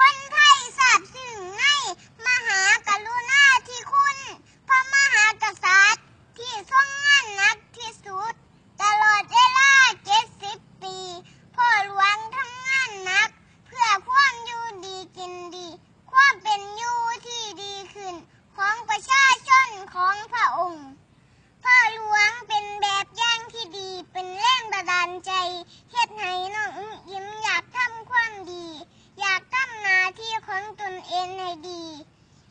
คน เองในดี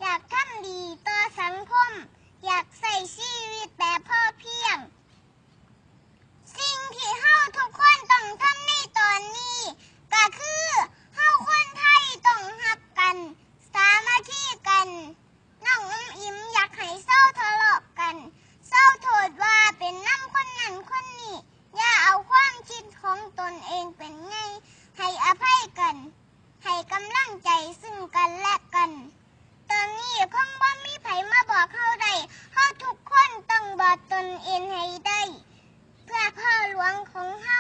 อยากทำดีต่อสังคม งใจซึ่งกันและกัน ตอนนี้ข้องบ่มีไผมาบอกเข้าใดเขาทุกคนต้องบอกตนเองให้ได้ เพื่อพ่อหลวงของเขา